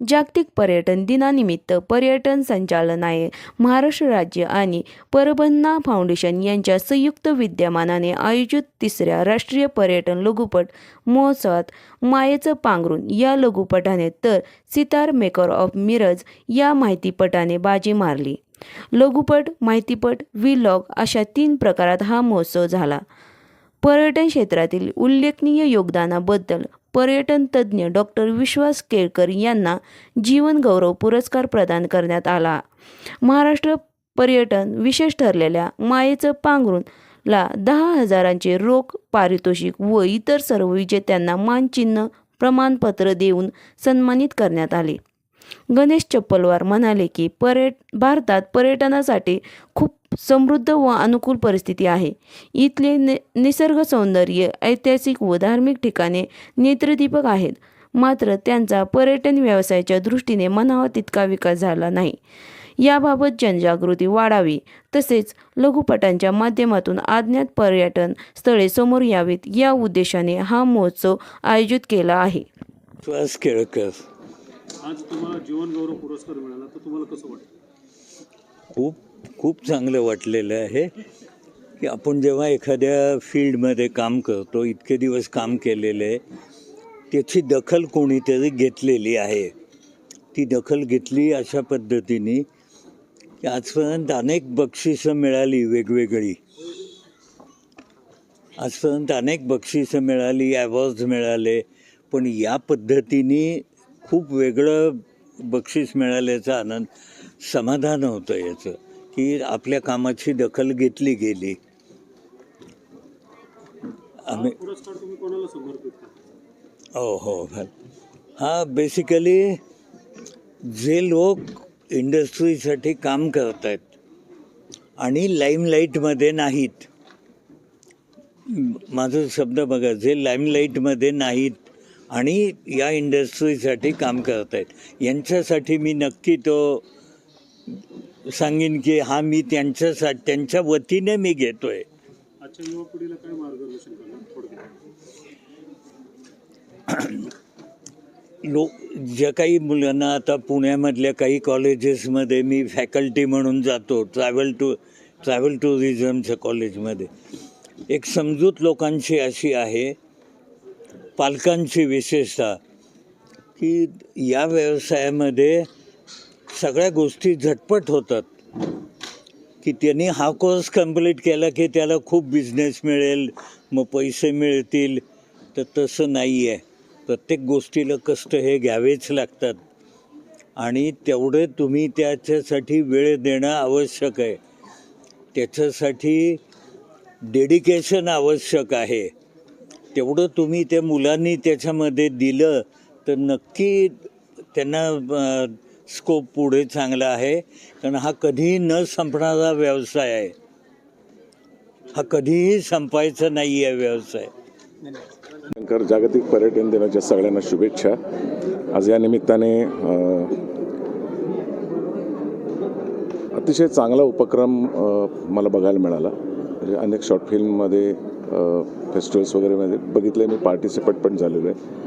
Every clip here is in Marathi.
जागतिक पर्यटन दिनानिमित्त पर्यटन संचालनालय महाराष्ट्र राज्य आणि परबन्ना फाउंडेशन यांच्या संयुक्त विद्यमानाने आयोजित तिसऱ्या राष्ट्रीय पर्यटन लघुपट महोत्सवात मायेचं पांघरून या लघुपटाने तर सितार मेकर ऑफ मिरज या माहितीपटाने बाजी मारली. लघुपट माहितीपट व्हिलॉग अशा तीन प्रकारात हा महोत्सव झाला. पर्यटन क्षेत्रातील उल्लेखनीय योगदानाबद्दल पर्यटन तज्ज्ञ डॉक्टर विश्वास केळकर यांना जीवनगौरव पुरस्कार प्रदान करण्यात आला. महाराष्ट्र पर्यटन विशेष ठरलेल्या मायेचं पांघरून ला दहा हजारांचे रोख पारितोषिक व इतर सर्व विजेत्यांना मानचिन्ह प्रमाणपत्र देऊन सन्मानित करण्यात आले. गणेश चप्पलवार म्हणाले की पर्यट भारतात पर्यटनासाठी खूप समृद्ध व अनुकूल परिस्थिती आहे. इथले नि निसर्ग सौंदर्य ऐतिहासिक व धार्मिक ठिकाणे नेत्रदीपक आहेत. मात्र त्यांचा पर्यटन व्यवसायाच्या दृष्टीने म्हणावा तितका विकास झाला नाही. याबाबत जनजागृती वाढावी तसेच लघुपटांच्या माध्यमातून अज्ञात पर्यटन स्थळे समोर यावीत या उद्देशाने हा महोत्सव आयोजित केला आहे. श्वास केळकर. आज तुम्हाला जीवन गौरव पुरस्कार मिळाला तर तुम्हाला कसं वाटतं खूप खूप चांगलं वाटलेलं आहे की आपण जेव्हा एखाद्या फील्डमध्ये काम करतो इतके दिवस काम केलेलं आहे त्याची दखल कोणीतरी घेतलेली आहे. ती दखल घेतली अशा पद्धतीने की आजपर्यंत अनेक बक्षिसं मिळाली वेगवेगळी. आजपर्यंत अनेक बक्षिसं मिळाली अवॉर्ड्स मिळाले पण या पद्धतीने खूप वेगळं बक्षीस मिळाल्याचा आनंद समाधान होतं याचं की आपल्या कामाची दखल घेतली गेली. आम्ही करता हो हो हा. बेसिकली जे लोक इंडस्ट्रीसाठी काम करत आहेत आणि लाईमलाईटमध्ये नाहीत माझं शब्द बघा जे लाईमलाईटमध्ये नाहीत आणि या इंडस्ट्रीसाठी काम करत आहेत यांच्यासाठी मी नक्की तो सांगेन की हा मी त्यांच्यासाठी त्यांच्या वतीने मी करणार थोडक्यात? लोक ज्या काही मुलांना आता पुण्यामधल्या काही कॉलेजेसमध्ये मी फॅकल्टी म्हणून जातो ट्रॅव्हल टू ट्रॅव्हल टुरिझमच्या कॉलेजमध्ये. एक समजूत लोकांची अशी आहे पालकांची विशेषता की या व्यवसायामध्ये सगळ्या गोष्टी झटपट होतात. की त्यांनी हा कोर्स कंप्लीट केला की त्याला खूप बिझनेस मिळेल मग पैसे मिळतील तर तसं नाही आहे प्रत्येक गोष्टीला कष्ट हे घ्यावेच लागतात. आणि तेवढे तुम्ही त्याच्यासाठी वेळ देणं आवश्यक आहे. त्याच्यासाठी डेडिकेशन आवश्यक आहे. तेवढं तुम्ही त्या मुलांनी त्याच्यामध्ये दिलं तर नक्की त्यांना स्कोप पुढे चांगला आहे. कारण हा कधीही न संपणारा व्यवसाय आहे. हा कधीही संपायचा नाही आहे व्यवसाय. शंकर जागतिक पर्यटन दिनाच्या सगळ्यांना शुभेच्छा. आज या निमित्ताने अतिशय चांगला उपक्रम मला बघायला मिळाला. म्हणजे अनेक शॉर्ट फिल्ममध्ये फेस्टिवल्स वगैरेमध्ये बघितले मी पार्टिसिपेट पण झालेलो आहे.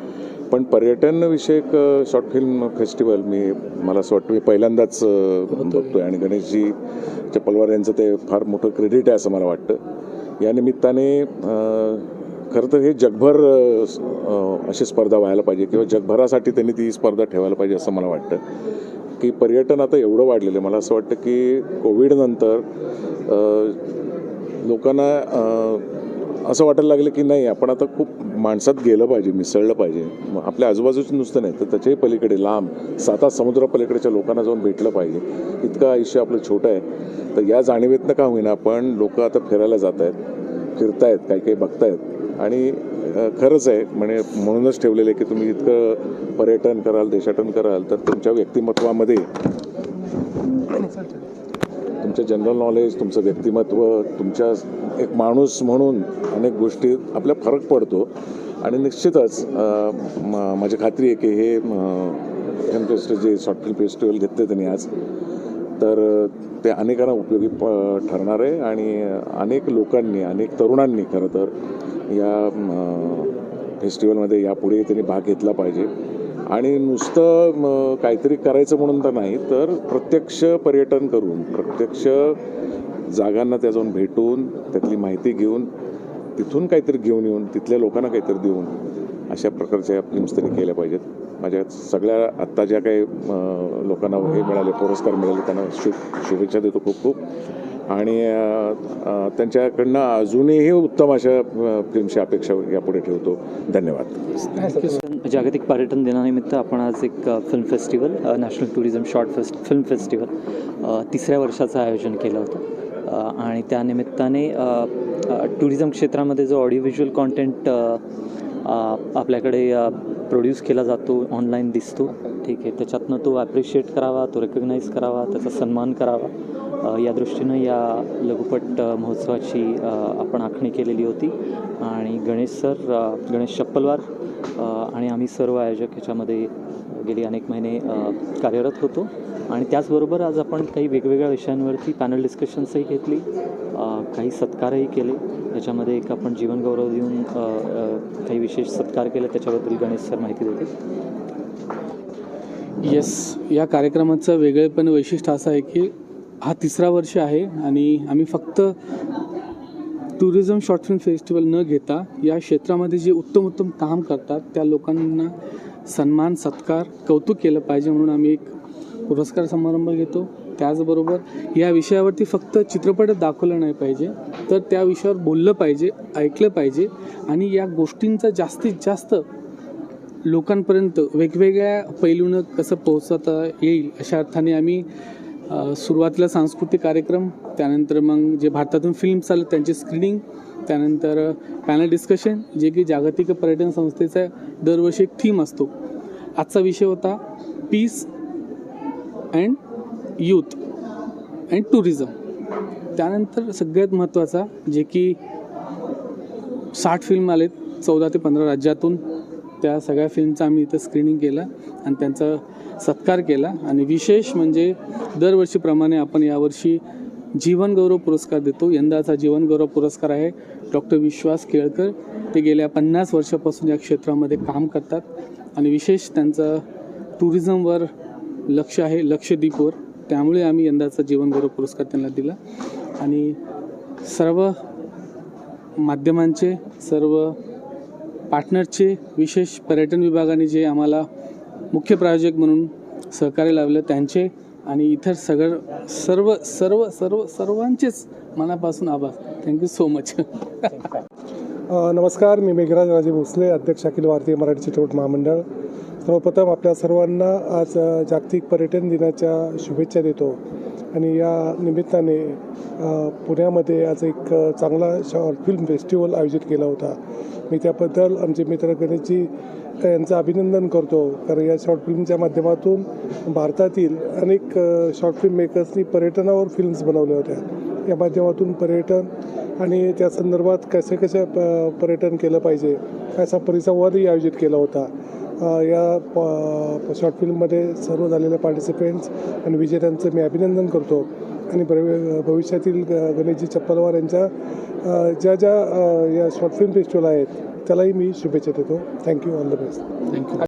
पण पर्यटनविषयक शॉर्ट फिल्म फेस्टिवल मी मला असं वाटतं मी पहिल्यांदाच बघतोय. आणि गणेशजी चप्पलवार यांचं ते फार मोठं क्रेडिट आहे असं मला वाटतं. या निमित्ताने खरं तर हे जगभर अशी स्पर्धा व्हायला पाहिजे किंवा जगभरासाठी त्यांनी ती स्पर्धा ठेवायला पाहिजे असं मला वाटतं. की पर्यटन आता एवढं वाढलेलं आहे. मला असं वाटतं की कोविडनंतर लोकांना असं वाटायला लागलं की नाही आपण आता खूप माणसात गेलं पाहिजे मिसळलं पाहिजे. मग आपल्या आजूबाजूचं नुसतं नाही तर त्याच्याही पलीकडे लांब साता समुद्रापलीकडच्या लोकांना जाऊन भेटलं पाहिजे. इतकं आयुष्य आपलं छोटं आहे. तर या जाणीवेतनं का होईना पण लोक आता फिरायला जात आहेत फिरतायत काही काही बघतायत. आणि खरंच आहे म्हणजे म्हणूनच ठेवलेलं आहे की तुम्ही इतकं पर्यटन कराल देशाटन कराल तर तुमच्या व्यक्तिमत्वामध्ये तुमचं जनरल नॉलेज तुमचं व्यक्तिमत्व तुमच्या एक माणूस म्हणून अनेक गोष्टी आपल्या फरक पडतो. आणि निश्चितच म- माझी खात्री आहे की हे फिल्म फेस्टिवल जे शॉर्ट फिल्म फेस्टिवल घेतले त्यांनी आज तर ते अनेकांना उपयोगी प ठरणार आहे. आणि अनेक लोकांनी अनेक तरुणांनी खरं तर या फेस्टिवलमध्ये यापुढे त्यांनी भाग घेतला पाहिजे. आणि नुसतं मग काहीतरी करायचं म्हणून तर नाही तर प्रत्यक्ष पर्यटन करून प्रत्यक्ष जागांना त्या जाऊन भेटून त्यातली माहिती घेऊन तिथून काहीतरी घेऊन येऊन तिथल्या लोकांना काहीतरी देऊन अशा प्रकारच्या फिल्म्स त्यांनी केल्या पाहिजेत. माझ्या सगळ्या आत्ता ज्या काही लोकांना हे मिळाले पुरस्कार मिळाले त्यांना शुभ शुभेच्छा देतो खूप खूप. आणि त्यांच्याकडनं अजूनही उत्तम अशा फिल्मची अपेक्षा यापुढे ठेवतो. धन्यवाद. जागतिक पर्यटन दिनानिमित्त आपण आज एक film festival national tourism short fest film festival तिसऱ्या वर्षाचं आयोजन केलं होतं. आणि त्यानिमित्ताने टुरिझम क्षेत्रामध्ये जो ऑडिओ व्हिज्युअल कॉन्टेंट आपल्याकडे प्रोड्यूस केला जातो ऑनलाईन दिसतो ठीक आहे. त्याच्यातनं तो ॲप्रिशिएट करावा तो रेकग्नाईज करावा त्याचा सन्मान करावा. या दृष्टीनं या लघुपट महोत्सवाची आपण आखणी केलेली होती. आणि गणेश सर गणेश चप्पलवार आणि आम्ही सर्व आयोजक ह्याच्यामध्ये गेली अनेक महिने कार्यरत होतो. आणि त्याचबरोबर आज आपण काही वेगवेगळ्या विषयांवरती पॅनल डिस्कशन्सही घेतली. काही सत्कारही केले. त्याच्यामध्ये एक आपण जीवनगौरव देऊन काही विशेष सत्कार केले. त्याच्याबद्दल गणेश सर माहिती देते येस या कार्यक्रमाचं वेगळेपण वैशिष्ट्य असं आहे की हा तिसरा वर्ष आहे आणि आम्ही फक्त टुरिझम शॉर्ट फिल्म फेस्टिवल न घेता या क्षेत्रामध्ये जे उत्तम उत्तम काम करतात त्या लोकांना सन्मान सत्कार कौतुक केलं पाहिजे म्हणून आम्ही एक पुरस्कार समारंभ घेतो. त्याचबरोबर या विषयावरती फक्त चित्रपट दाखवलं नाही पाहिजे तर त्या विषयावर बोललं पाहिजे ऐकलं पाहिजे आणि या गोष्टींचा जास्तीत जास्त लोकांपर्यंत वेगवेगळ्या पैलूनं कसं पोहोचवता येईल अशा अर्थाने आम्ही सुरुवातीला सांस्कृतिक कार्यक्रम त्यानंतर मग जे भारतातून फिल्म्स आले त्यांची स्क्रीनिंग त्यानंतर पॅनल डिस्कशन जे की जागतिक पर्यटन संस्थेचा दरवर्षी एक थीम असतो. आजचा विषय होता peace and youth and tourism त्यानंतर सगळ्यात महत्त्वाचा जे की साठ फिल्म आलेत चौदा ते पंधरा राज्यातून. त्या सगळ्या फिल्मचं आम्ही इथं स्क्रीनिंग केलं. आणि त्यांचा सत्कार केला. आणि विशेष म्हणजे दरवर्षीप्रमाणे आपण यावर्षी जीवनगौरव पुरस्कार देतो. यंदाचा जीवनगौरव पुरस्कार आहे डॉक्टर विश्वास केळकर. ते गेल्या पन्नास वर्षापासून या क्षेत्रामध्ये काम करतात. आणि विशेष त्यांचं टुरिझमवर लक्ष आहे लक्षद्वीपवर. त्यामुळे आम्ही यंदाचा जीवनगौरव पुरस्कार त्यांना दिला. आणि सर्व माध्यमांचे सर्व पार्टनरचे विशेष पर्यटन विभागाने जे आम्हाला मुख्य प्रायोजक म्हणून सहकार्य लावलं त्यांचे आणि इतर सगळं सर्व सर्व सर्व सर्वांचेच मनापासून आभार. थँक्यू सो मच नमस्कार मी मेघराज राजे भोसले अध्यक्ष अखिल भारतीय मराठी चित्रपट महामंडळ. सर्वप्रथम आपल्या सर्वांना आज जागतिक पर्यटन दिनाच्या शुभेच्छा देतो. आणि या निमित्ताने पुण्यामध्ये आज एक चांगला शॉर्ट फिल्म फेस्टिवल आयोजित केला होता. मी त्याबद्दल आमचे मित्र गणेशजी यांचं अभिनंदन करतो. कारण या शॉर्ट फिल्मच्या माध्यमातून भारतातील अनेक शॉर्ट फिल्म मेकर्सनी पर्यटनावर फिल्म्स बनवल्या होत्या. या माध्यमातून पर्यटन आणि त्या संदर्भात कसे कसे प पर्यटन केलं पाहिजे असा परिसंवादही आयोजित केला होता. या शॉर्ट फिल्ममध्ये सर्व झालेल्या पार्टिसिपेंट्स आणि विजेत्यांचं मी अभिनंदन करतो. आणि भव भविष्यातील ग गणेशजी चप्पलवार यांच्या ज्या ज्या या शॉर्ट फिल्म फेस्टिवल आहेत त्यालाही मी शुभेच्छा देतो. Thank you all the best thank you